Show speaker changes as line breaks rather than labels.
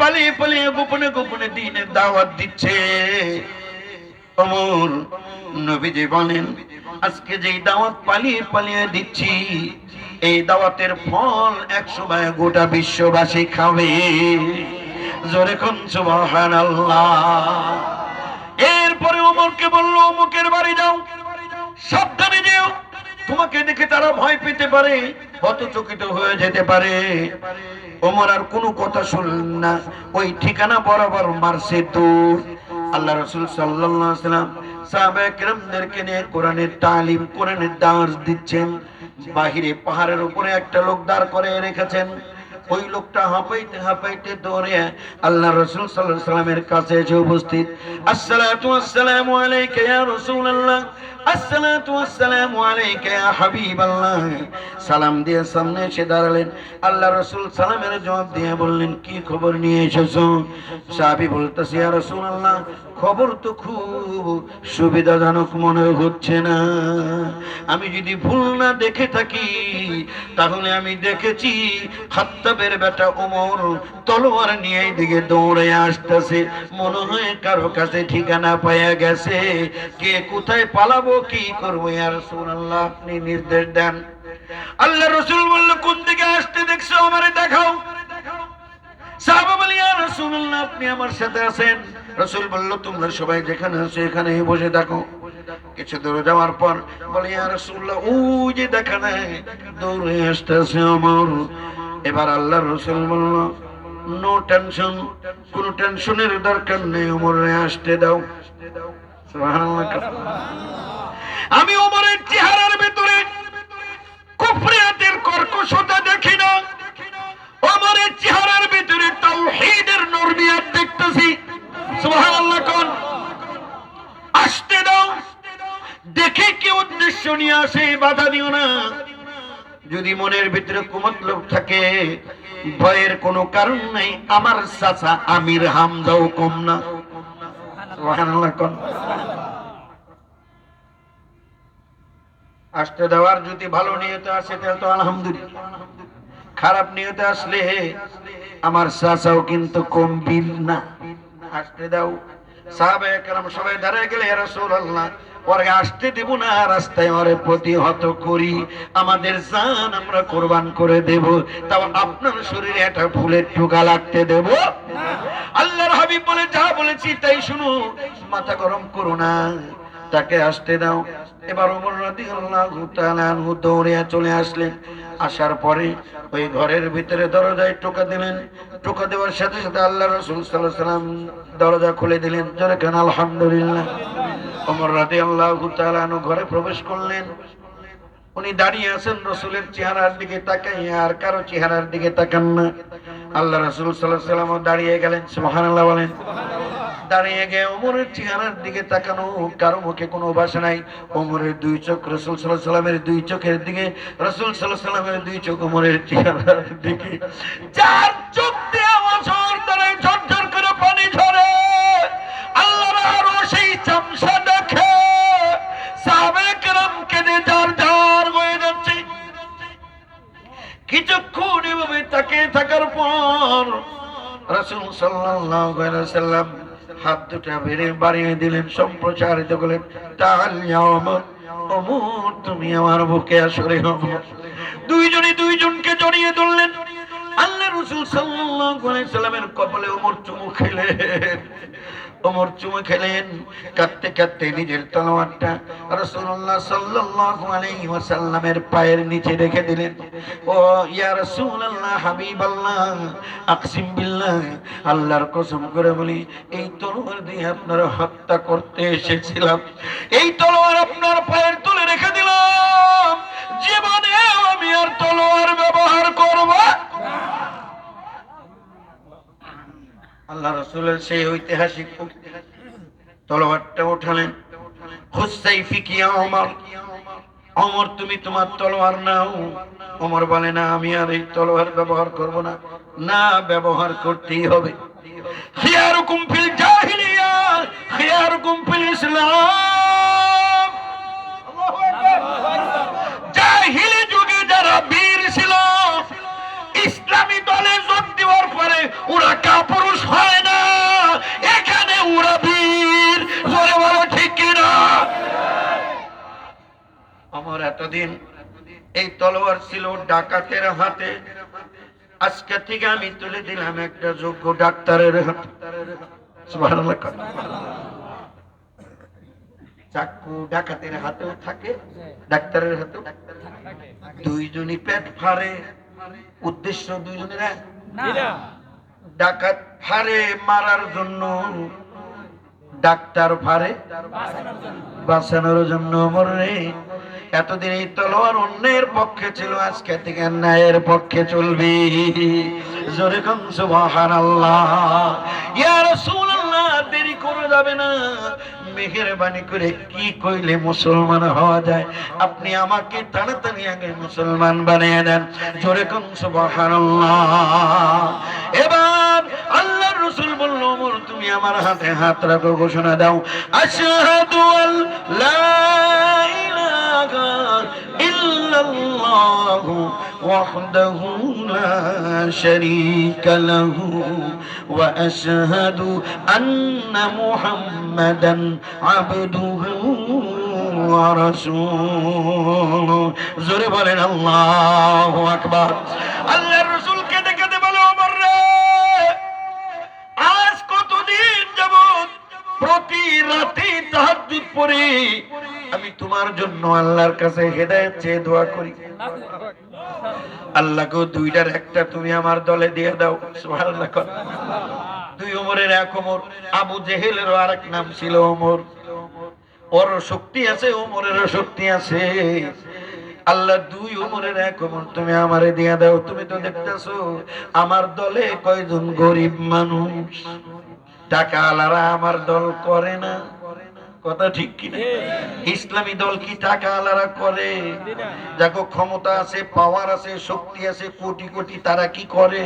পালিয়ে পালিয়ে গোপনে গোপনে দিনের দাওয়াত দিচ্ছে। অমর নবীজি বলেন, আজকে যেই দাওয়াত পালিয়ে পালিয়ে দিচ্ছি, এই দাওয়াতের ফল এক সময় গোটা বিশ্ববাসী খাবে। জোরে কোন সুবহানাল্লাহ। এরপরে ওমরকে বলল, অমুকের বাড়ি যাও, সাবধানে যেও। তোমাকে দেখে তারা ভয় পেতে পারে, হতচকিত হয়ে যেতে পারে। ওমর আর কোনো কথা শুনলেন না। ওই ঠিকানা বরাবর মারছে দূর। আল্লাহ রসুল সাল্লাম সাহাবাহামদেরকে নিয়ে কোরআনের তালিম কোরআনের দাস দিচ্ছেন। বাহিরে পাহাড়ের উপরে একটা লোক দাঁড় করে রেখেছেন। ওই লোকটা হাঁপাইতে হাঁপাইতে দৌড়ে আল্লাহ রসুল সাল্লাহ সাল্লামের কাছে এসে উপস্থিত। আসসালামু সালাম দিয়ে সামনে এসে দাঁড়ালেন। আল্লাহ রসুল সালামের জবাব দিয়ে বললেন, কি খবর নিয়ে এসেছ? সাহাবী বলতেছে, ইয়া খবর তো খুব সুবিধাজনক মনে হচ্ছে না। আমি যদি ভুল না দেখে থাকি, তাহলে আমি দেখেছি খাত্তাবের বেটা ওমর তলোয়ার নিয়ে এইদিকে দৌড়ে আসতেছে। মনে হয় কারও কাছে ঠিকানা পাইয়া গেছে। কে কোথায় পালাবো, কি করব? ইয়ার রাসূলুল্লাহ, আপনি নির্দেশ দেন। আল্লাহ রসুল বলল, কোন দিকে আসতে দেখছ? আমারে দেখাও। দেখা নাই, দৌড়ে আসতেছে আমার এবার আল্লাহ রসুল বলল, নো টেনশন, কোনো টেনশনের দরকার নেই, ওমরে আসতে দাও। আমি ওমরের চেহারার ভেতরে দেখি দেখে কি উদ্দেশ্য নিয়ে আসে, বাধা দিও না। যদি মনের ভিতরে কুমতলব থাকে, ভয়ের কোনো কারণ নাই। আমার চাচা আমির হামজাও কম না। আসতে দেওয়ার যদি ভালো নিয়তে আসে, তাহলে তো আলহামদুলিল্লাহ। খারাপ নিয়তে আসলে আমার চাচাও কিন্তু কম বিল না। আসতে দাও। সাহাবে সবাই দাঁড়ায় গেলে রাসূলুল্লাহ ওরে আসতে দেব না, রাস্তায় ওরে প্রতিহত করি। আমাদের জান আমরা কোরবান করে দেব। তাও আপনার শরীরে একটা ফুলের টুকা লাগতে দেব। আল্লাহর হাবিব বলে, যা বলেছি তাই শুনো। মাথা গরম করো না, তাকে আসতে দাও। এবার ওমর রাদিয়াল্লাহু তাআলা আনহু দৌড়ে চলে আসলেন। আসার পরে ওই ঘরের ভিতরে দরজায় টোকা দিলেন। টোকা দেওয়ার সাথে সাথে আল্লাহ রসুল সাল্লাহ সাল্লাম দরজা খুলে দিলেন। জোরে কেন, আলহামদুলিল্লাহ। ওমর রাদিয়াল্লাহু তাআলা আনহু ঘরে প্রবেশ করলেন। উনি দাঁড়িয়ে আছেন রসুলের চেহারার দিকে তাকাই আর কারও চেহারার দিকে তাকান না। আল্লাহ রসুল সাল্লাহ দাঁড়িয়ে গেলেন, সুবহানাল্লাহ বলেন। দাঁড়িয়ে গিয়ে ওমরের চেহারার দিকে তাকানো, কারও মুখে কোনো ভাষা নাই। ওমরের দুই চোখ রসুল সাল্লাহ সাল্লামের দুই চোখের দিকে, রসুল সাল্লাহ সাল্লামের দুই চোখ ওমরের চেহারার দিকে। চার কেঁদে যার যার হয়ে যাচ্ছে। কিছুক্ষণ এভাবে তাকিয়ে থাকার পর রাসূল সাল্লাম হাত দুটা বেড়ে বাড়িয়ে দিলেন, সম্প্রচারিত করলেন ওমর তুমি আমার বুকে আসরে দুইজনে দুইজনকে জড়িয়ে ধরলেন। আল্লাহ রসুল সাল্লামের কপালে ওমর চুমু খেলেন। ওমর চুমু খেলেন, কাঁদতে কাঁদতে নিজের তলোয়ারটা রাসূলুল্লাহ সাল্লাল্লাহু আলাইহি ওয়াসাল্লামের পায়ের নিচে রেখে দিলেন। ও ইয়া রাসূলুল্লাহ হাবিবাল্লাহ, আকসিম বিল্লাহ, আল্লাহর কসম করে বলি, এই তলোয়ার দিয়ে আপনার হত্যা করতে এসেছিলাম। এই তলোয়ার আপনার পায়ের তলে রেখে দিলাম। জীবনে আমি আর তলোয়ার ব্যবহার করব আল্লাহ রসুলের সেই ঐতিহাসিক তলোয়ারটা উঠালেন। ফিকিয়া অমর অমর তুমি তোমার তলোয়ার নাও। অমর বলে, না, আমি আর এই তলোয়ার ব্যবহার করব না। না, ব্যবহার করতেই হবে। খিয়ারুকুম ফিল জাহিলিয়া, খিয়ারুকুম ফিল ইসলাম। এতদিন এই তলোয়ার ছিল ডাকাতের হাতে। আজকে থেকে আমি তুলে দিলাম একটা যোগ্য ডাক্তারের হাতে। চাকু ডাকাতের হাতেও থাকে ডাক্তারের হাতেও দুইজনই পেট ফাড়ে। উদ্দেশ্য দুইজনের ডাকাত ফাড়ে মারার জন্য ডাক্তার ফাড়ে বাঁচানোর জন্য। মরে এতদিন এই তলোয়ার অন্যের পক্ষে ছিল, আজকে থেকে ন্যায়ের পক্ষে চলবে। জোরে দেরি করে যাবে না। করে কি কইলে মুসলমান হওয়া যায়? আপনি আমাকে তাড়াতাড়ি আগে মুসলমান বানিয়ে দেন। জোরে এবার আল্লাহর রাসূল বলল তুমি আমার হাতে হাত রাখো, ঘোষণা দাও। আশহাদু আল ওয়াহদাহু লা শারীকা লাহু ওয়া আশহাদু আন্না মুহাম্মাদান আবদুহু ওয়া রাসূলুহু জোরে বলেন, আল্লাহু আকবার। আল্লাহর রাসূল কেঁদে কেঁদে বলে আজ কতদিন যাবত প্রতি রাতে তাহাজ্জুদ পড়ে। আমি তোমার জন্য আল্লাহর কাছে হেদায়েত চেয়ে দোয়া করি। আল্লাহকে দুইটার একটা তুমি আমার দলে দিয়ে দাও দুই ওমরের এক ওমর, আবু জেহেলেরও আরেক নাম ছিল ওমর। ওর শক্তি আছে, ওমরেরও শক্তি আছে। আল্লাহ দুই ওমরের এক ওমর, তুমি আমারে দিয়ে দাও। তুমি তো দেখতেছো, আমার দলে কয়জন গরিব মানুষ। টাকা আলারা আমার দল করে না। কথা ঠিক কিনা? ইসলামী দল কি টাকা আলারা করে? দেখো, ক্ষমতা আছে পাওয়ার আছে, শক্তি আছে, কোটি কোটি তারা কি করে?